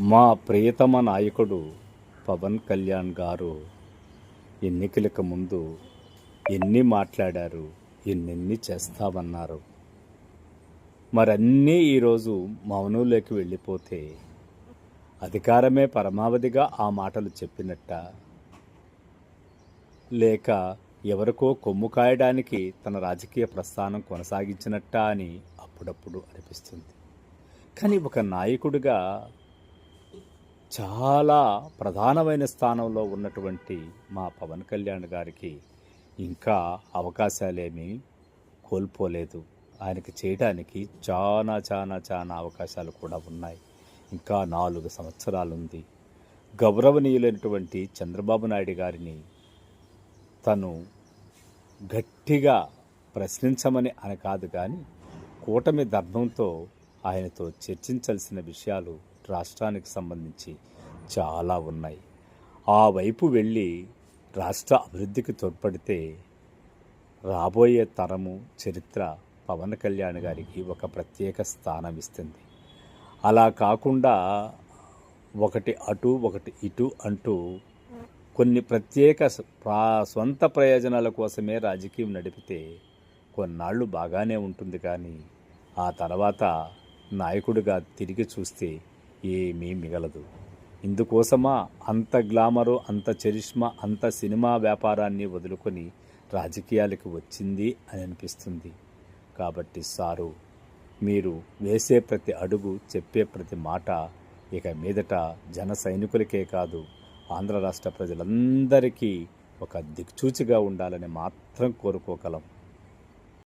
మా ప్రియతమ నాయకుడు పవన్ కళ్యాణ్ గారు ఎన్నికలకు ముందు ఎన్ని మాట్లాడారు ఎన్నెన్ని చేస్తామన్నారు. మరన్నీ ఈరోజు మౌనంలోకి వెళ్ళిపోతే అధికారమే పరమావధిగా ఆ మాటలు చెప్పినట్ట. లేక ఎవరికో కొమ్ము కాయడానికి తన రాజకీయ ప్రస్థానం కొనసాగించినట్ట అని అప్పుడప్పుడు అనిపిస్తుంది. కానీ ఒక నాయకుడిగా చాలా ప్రధానమైన స్థానంలో ఉన్నటువంటి మా పవన్ కళ్యాణ్ గారికి ఇంకా అవకాశాలేమీ కోల్పోలేదు. ఆయనకి చేయడానికి చాలా చాలా చాలా అవకాశాలు కూడా ఉన్నాయి. ఇంకా నాలుగు సంవత్సరాలు ఉంది గౌరవనీయులైనటువంటి చంద్రబాబు నాయుడు గారిని తను గట్టిగా ప్రశ్నించమని అని కాదు కానీ కూటమి ధర్మంతో ఆయనతో చర్చించాల్సిన విషయాలు రాష్ట్రానికి సంబంధించి చాలా ఉన్నాయి. ఆ వైపు వెళ్ళి రాష్ట్ర అభివృద్ధికి తోడ్పడితే రాబోయే తరము చరిత్ర పవన్ కళ్యాణ్ గారికి ఒక ప్రత్యేక స్థానం ఇస్తుంది. అలా కాకుండా ఒకటి అటు ఒకటి ఇటు అంటూ కొన్ని ప్రత్యేక సొంత ప్రయోజనాల కోసమే రాజకీయం నడిపితే కొన్నాళ్ళు బాగానే ఉంటుంది కానీ ఆ తర్వాత నాయకుడిగా తిరిగి చూస్తే ఏమీ మిగలదు. ఇందుకోసమా అంత గ్లామరు అంత చరిష్మా అంత సినిమా వ్యాపారాన్ని వదులుకొని రాజకీయాలకు వచ్చింది అని అనిపిస్తుంది. కాబట్టి సారు మీరు వేసే ప్రతి అడుగు చెప్పే ప్రతి మాట ఇక మీదట జన సైనికులకే కాదు ఆంధ్ర రాష్ట్ర ప్రజలందరికీ ఒక దిక్చూచిగా ఉండాలని మాత్రం కోరుకోగలం.